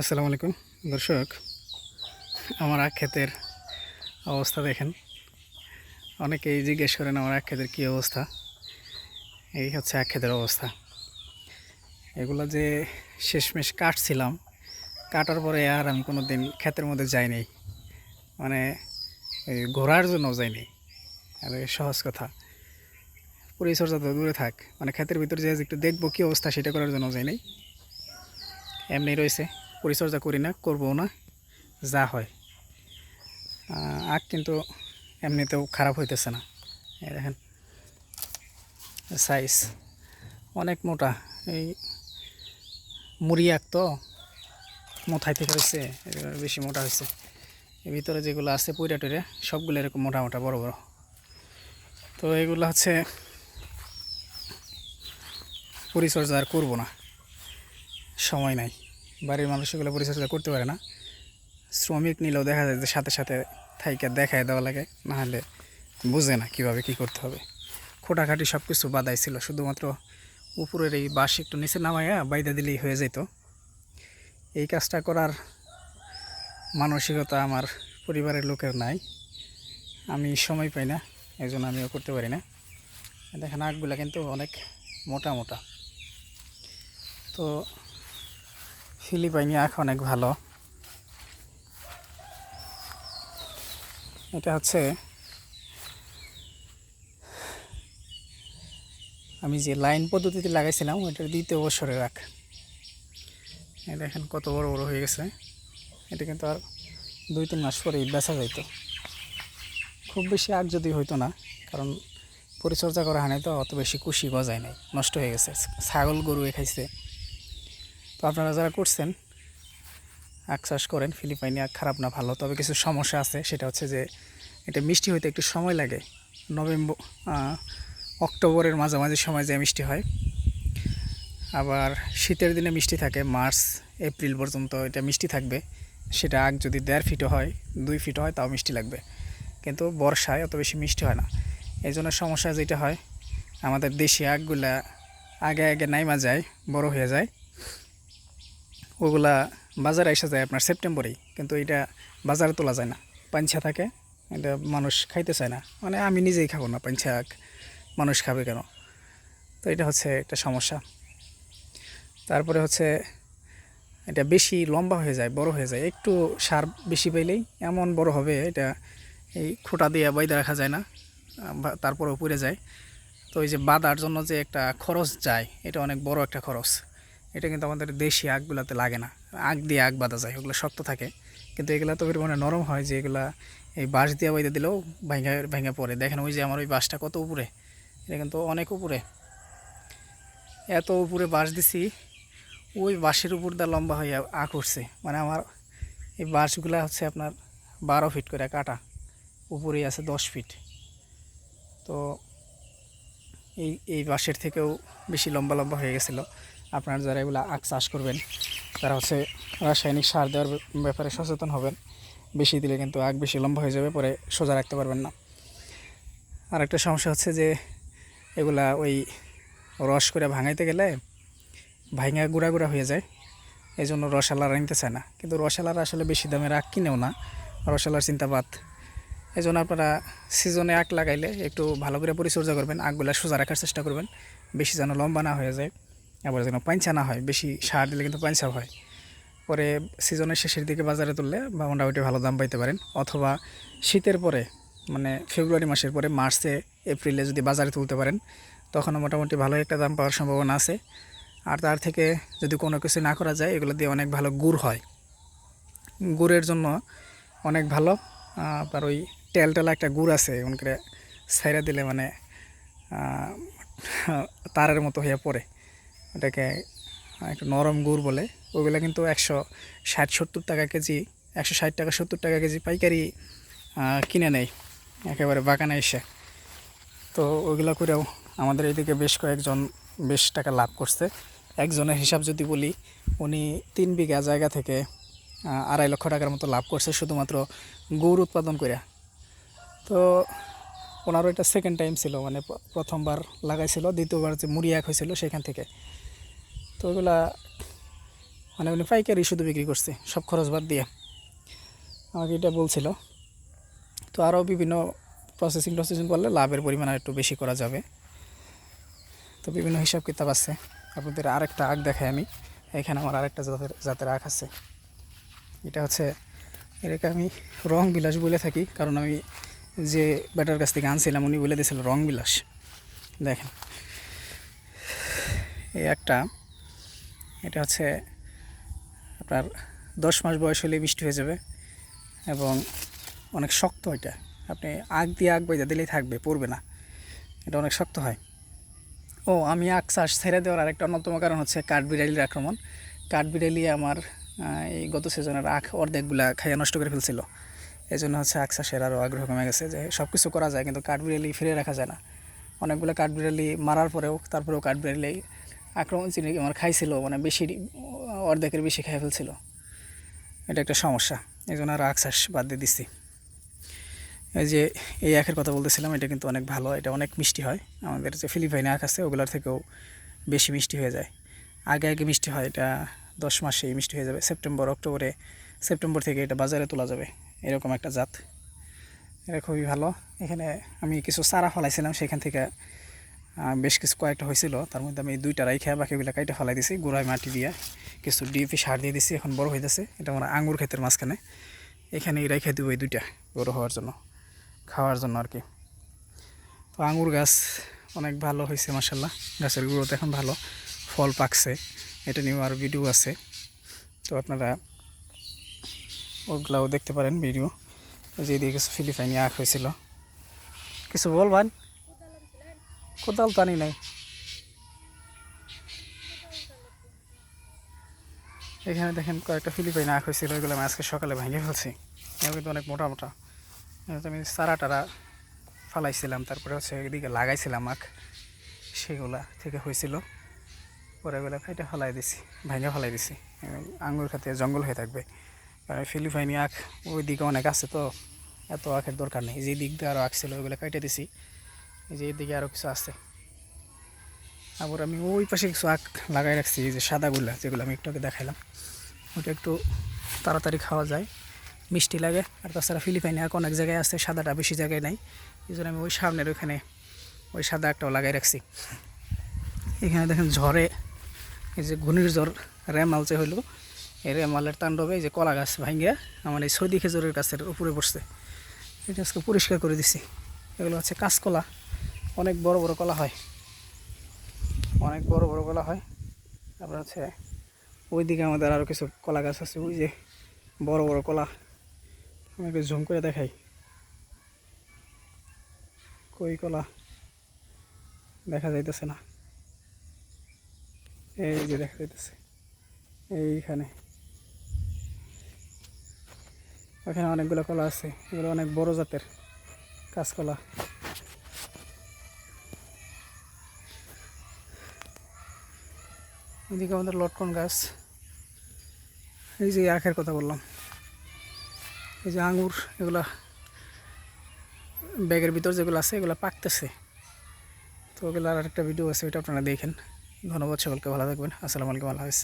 আসসালামু আলাইকুম। দর্শক, আমার আখ ক্ষেতের অবস্থা দেখেন। অনেকেই জিজ্ঞেস করেন, আমার আখ ক্ষেতের কী অবস্থা? এই হচ্ছে আখ ক্ষেতের অবস্থা। এগুলো যে শেষমেশ কাটছিলাম, কাটার পরে আর আমি কোনো দিন ক্ষেতের মধ্যে যাই যাইনি মানে ঘোরার জন্য যাইনি আর সহজ কথা। পরিচর্যা তো দূরে থাক। মানে ক্ষেতের ভিতরে যে একটু দেখব কী অবস্থা, সেটা করার জন্য যাইনি এমনি রয়েছে। পরিচর্যা করি না করব না, যা হয়। আখ কিন্তু এমনিতেও খারাপ হইতেছে না। এই দেখেন সাইজ অনেক মোটা। এই মুড়ি আখ তো থেকে হয়েছে বেশি মোটা হয়েছে এর ভিতরে যেগুলো আছে পুইরা টুইরা, সবগুলো এরকম মোটা মোটা, বড় বড়। তো এগুলো হচ্ছে পরিচর্যা আর করব না। সময় নাই। বাড়ির মানুষ এগুলো পরিচর্যা করতে পারে না। শ্রমিক নিলেও দেখা যায় যে সাথে সাথে থাইকা দেখায় দেওয়া লাগে, নাহলে বুঝে না কীভাবে কি করতে হবে। খোটাখাটি সব কিছু বাদাই ছিল, শুধুমাত্র উপরের এই বাঁশ একটু নিচে নামাইয়া বাইদা দিলেই হয়ে যেত এই কাজটা করার মানসিকতা আমার পরিবারের লোকের নাই। আমি সময় পাই না এই আমিও করতে পারি না। দেখেন আখগুলা কিন্তু অনেক মোটা মোটা। তো ফিলিপাইনি আখ অনেক ভালো। এটা হচ্ছে আমি যে লাইন পদ্ধতিতে লাগাইছিলাম, ওইটার দ্বিতীয় বছরের আখ দেখেন কত বড় বড় হয়ে গেছে। এটা কিন্তু আর দুই তিন মাস পরেই বেচা যাইতো। খুব বেশি আখ যদি হইতো না, কারণ পরিচর্যা করা হয় নাই তো, অত বেশি কুশি গজায় নাই। নষ্ট হয়ে গেছে। ছাগল গরু খাইছে। তো আপনারা যারা করছেন আখ চাষ করেন, ফিলিপাইনি আখ খারাপ না, ভালো। তবে কিছু সমস্যা আছে, সেটা হচ্ছে যে এটা মিষ্টি হইতে একটু সময় লাগে। নভেম্বর অক্টোবরের মাঝামাঝি সময় যে মিষ্টি হয়। আবার শীতের দিনে মিষ্টি থাকে, মার্চ, এপ্রিল পর্যন্ত এটা মিষ্টি থাকবে। সেটা আগ যদি দেড় ফিটও হয়, দুই ফিটও হয়, তাও মিষ্টি লাগবে। কিন্তু বর্ষায় অত বেশি মিষ্টি হয় না। এই জন্য সমস্যা যেটা হয়, আমাদের দেশি আগগুলা আগে আগে নাইমা যায়, বড় হয়ে যায়। ওগুলা বাজারে এসে যায় আপনার সেপ্টেম্বরেই, কিন্তু এটা বাজারে তোলা যায় না। পাঞ্ছা থাকে, এটা মানুষ খাইতে চায় না। মানে আমি নিজেই খাব না পাঞ্ছা মানুষ খাবে কেন? তো এটা হচ্ছে একটা সমস্যা। তারপরে হচ্ছে এটা বেশি লম্বা হয়ে যায়, বড় হয়ে যায়। একটু সার বেশি পাইলেই এমন বড় হবে, এটা এই খোটা দিয়ে বাইদা রাখা যায় না তারপরে উপরে যায়। তো এই যে বাঁধার জন্য যে একটা খরচ যায়, এটা অনেক বড় একটা খরচ। এটা কিন্তু আমাদের দেশি আগগুলাতে লাগে না। আগ দিয়ে আগ বাঁধা যায়, ওগুলো শক্ত থাকে। কিন্তু এগুলো তো পরিমাণে নরম হয় যে এগুলা এই বাঁশ দিয়ে বাইদে দিলেও ভেঙে ভেঙে পড়ে। দেখেন ওই যে আমার ওই বাঁশটা কত উপরে। এটা কিন্তু অনেক উপরে। এত উপরে বাঁশ দিছি, ওই বাঁশের উপর দা লম্বা হয়ে আঁক উঠছে। মানে আমার এই বাঁশগুলা হচ্ছে আপনার বারো ফিট করে কাটা। উপরেই আছে দশ ফিট। তো এই এই বাঁশের থেকেও বেশি লম্বা লম্বা হয়ে গেছিল। আপনারা যারা এগুলো আখ চাষ করবেন, তারা হচ্ছে রাসায়নিক সার দেওয়ার ব্যাপারে সচেতন হবেন। বেশি দিলে কিন্তু আখ বেশি লম্বা হয়ে যাবে, পরে সোজা রাখতে পারবেন না। আর একটা সমস্যা হচ্ছে যে, এগুলা ওই রস করে ভাঙাইতে গেলে ভাঙা গুঁড়া গুঁড়া হয়ে যায়। এই জন্য রসালার আনতে চায় না। কিন্তু রসালার আসলে বেশি দামের আখ কিনেও না রসালার চিন্তাবাদ এই জন্য আপনারা সিজনে আখ লাগাইলে একটু ভালো করে পরিচর্যা করবেন, আখগুলা সোজা রাখার চেষ্টা করবেন, বেশি যেন লম্বা না হয়ে যায়। আবার যেন পাঞ্চা না হয়, বেশি সার দিলে কিন্তু পাঞ্চা হয়। পরে সিজনের শেষের দিকে বাজারে তুললে বা মোটামুটি ভালো দাম পাইতে পারেন। অথবা শীতের পরে মানে ফেব্রুয়ারি মাসের পরে মার্চে, এপ্রিলে যদি বাজারে তুলতে পারেন তখন মোটামুটি ভালো একটা দাম পাওয়ার সম্ভাবনা আছে। আর তার থেকে যদি কোনো কিছু না করা যায়, এগুলো দিয়ে অনেক ভালো গুড় হয়। গুড়ের জন্য অনেক ভালো। আপনার ওই তেল টেলা একটা গুড় আছে, এমন করে ছাইরা দিলে মানে তারের মতো হয়ে পড়ে। ওটাকে একটু নরম গুড় বলে। ওইগুলো কিন্তু একশো ষাট, সত্তর টাকা কেজি, একশো ষাট টাকা, সত্তর টাকা কেজি পাইকারি কিনে নেয়। একেবারে বাগানে এসে। তো ওইগুলো করেও আমাদের এদিকে বেশ কয়েকজন বেশ টাকা লাভ করছে। একজনের হিসাব যদি বলি, উনি তিন বিঘা জায়গা থেকে আড়াই লক্ষ টাকার মতো লাভ করছে শুধুমাত্র গুড় উৎপাদন করে তো ওনারও এটা সেকেন্ড টাইম ছিল মানে প্রথমবার লাগাইছিল, দ্বিতীয়বার যে মুড়ি এক হয়েছিল সেখান থেকে। তো ওইগুলা মানে উনি পাইকারি শুধু বিক্রি করছে, সব খরচ বাদ দিয়ে। আমাকে এটা বলছিল। তো আরও বিভিন্ন প্রসেসিং প্রসেসিং করলে লাভের পরিমাণ একটু বেশি করা যাবে। তো বিভিন্ন হিসাব কিতাব আছে। আপনাদের আরেকটা আখ দেখাই আমি। এখানে আমার আরেকটা জাতের জাতের আখ আছে। এটা হচ্ছে, এটাকে আমি রং বিলাস বলে থাকি। কারণ আমি যে ব্যাটার কাছ থেকে আনছিলাম, উনি বলে দিয়েছিল রং বিলাস। দেখেন। এই একটা এটা হচ্ছে আপনার দশ মাস বয়স হলে মিষ্টি হয়ে যাবে এবং অনেক শক্ত এটা। আপনি আগ দিয়ে আগ বইতে দিলেই থাকবে, পড়বে না। এটা অনেক শক্ত হয়। ও, আমি আখ চাষ ছেড়ে দেওয়ার আরেকটা অন্যতম কারণ হচ্ছে কাঠবিড়ালির আক্রমণ। কাঠবিড়ালি আমার এই গত সিজনের আখ অর্ধেকগুলা খাইয়া নষ্ট করে ফেলছিল। এই জন্য হচ্ছে আখ চাষের আরও আগ্রহ কমে গেছে যে সব কিছু করা যায়, কিন্তু কাঠ কাঠবিড়ালি ফিরে রাখা যায় না। অনেকগুলো কাঠবিড়ালি মারার পরেও, তারপরেও কাঠবিড়ালি আক্রমণ চিনি আমার খাইছিল মানে বেশি অর্ধেকের বেশি খাই ফেলছিল। এটা একটা সমস্যা। এই জন্য আর আখ চাষ বাদ দিয়ে দিচ্ছি এই যে এই আখের কথা বলতেছিলাম, এটা কিন্তু অনেক ভালো, এটা অনেক মিষ্টি হয়। আমাদের যে ফিলিপাইনি আখ আছে, ওগুলোর থেকেও বেশি মিষ্টি হয়ে যায়। আগে আগে মিষ্টি হয়, এটা দশ মাসেই মিষ্টি হয়ে যাবে। সেপ্টেম্বর, অক্টোবরে, সেপ্টেম্বর থেকে এটা বাজারে তোলা যাবে। এরকম একটা জাত। এটা খুবই ভালো। এখানে আমি কিছু চারা ফলাইছিলাম, সেখান থেকে বেশ কিছু কয়েকটা হয়েছিল। তার মধ্যে আমি দুইটা রাইখা বাকিগুলো কাইটা ফেলাই দিছি, গুঁড়ায় মাটি দিয়ে। কিছু ডিপি সার দিয়ে দিছি, এখন বড় হইতেছে। এটা আমার আঙ্গুর ক্ষেতের মাঝখানে। এখানে রেখে দেবো এই দুইটা বড় হওয়ার জন্য, খাওয়ার জন্য আর কি। তো আঙ্গুর গাছ অনেক ভালো হয়েছে মাসাল্লাহ গাছের গ্রোথ এখন ভালো, ফল পাকছে। এটা নিয়েও আর ভিডিও আছে। তো আপনারা ওগুলাও দেখতে পারেন ভিডিও। যে দিয়ে কিছু ফিলিপাইনি আখ হয়েছিল। কিছু বলবেন? কোদাল তো আনি নাই। এখানে দেখেন কয়েকটা ফিলিপাইনি আখ হয়েছিল এগুলো আমি আজকে সকালে ভেঙে ফেলছি। এগুলো কিন্তু অনেক মোটা মোটা। আমি চারা টারা ফালাইছিলাম, তারপরে হচ্ছে এদিকে লাগাইছিলাম আখ। সেগুলা থেকে হয়েছিল। পরে এগুলো খাইতে ফেলাই দিছি ভাঙে ফেলাই দিছি। আঙুর খাতে জঙ্গল হয়ে থাকবে। কারণ ফিলিপাইনি আখ ওই দিকে অনেক আছে তো, এত আখের দরকার নেই। যে দিক দিয়ে আরও আখ ছিল, ওইগুলো কাইটে দিছি। এই যে এদিকে আরও কিছু আছে। আবার আমি ওই পাশে কিছু আখ লাগাই রাখছি, এই যে সাদাগুলা যেগুলো আমি একটু আগে দেখাইলাম। ওটা একটু তাড়াতাড়ি খাওয়া যায়, মিষ্টি লাগে। আর তাছাড়া ফিলিপাইনি আখ অনেক জায়গায় আছে, সাদাটা বেশি জায়গায় নাই। এই জন্য আমি ওই সামনের ওইখানে ওই সাদা একটাও লাগাই রাখছি। এখানে দেখেন ঝড়ে, এই যে ঘূর্ণিঝড় রেমাল যে হইল, এই রেমালের তাণ্ডবে এই যে কলা গাছ ভাঙ্গিয়া আমার এই সৌদি খেজুরের গাছের উপরে পড়ছে। এটা আজকে পরিষ্কার করে দিছি। এগুলো হচ্ছে কাঁচকলা। অনেক বড় বড় কলা হয়। অনেক বড় বড় কলা হয়। তারপর হচ্ছে ওইদিকে আমাদের আরও কিছু কলা গাছ আছে, ওই যে বড় বড় কলা। আমি একটু ঝুম করে দেখাই। কই কলা? দেখা যাইতেছে না। এই যে দেখা যাইতেছে। এইখানে। ওখানে অনেকগুলো কলা আছে। এগুলো অনেক বড় জাতের কাঁচকলা এদিকে আমাদের লটকন গাছ। এই যে আখের কথা বললাম। এই যে আঙুর এগুলা ব্যাগের ভিতর যেগুলো আছে, এগুলো পাকতেছে। তো ওগুলো আর একটা ভিডিও আছে, ওইটা আপনারা দেখেন। ধন্যবাদ সকলকে, ভালো থাকবেন। আসসালামু আলাইকুম, আল্লাহ হাফিজ।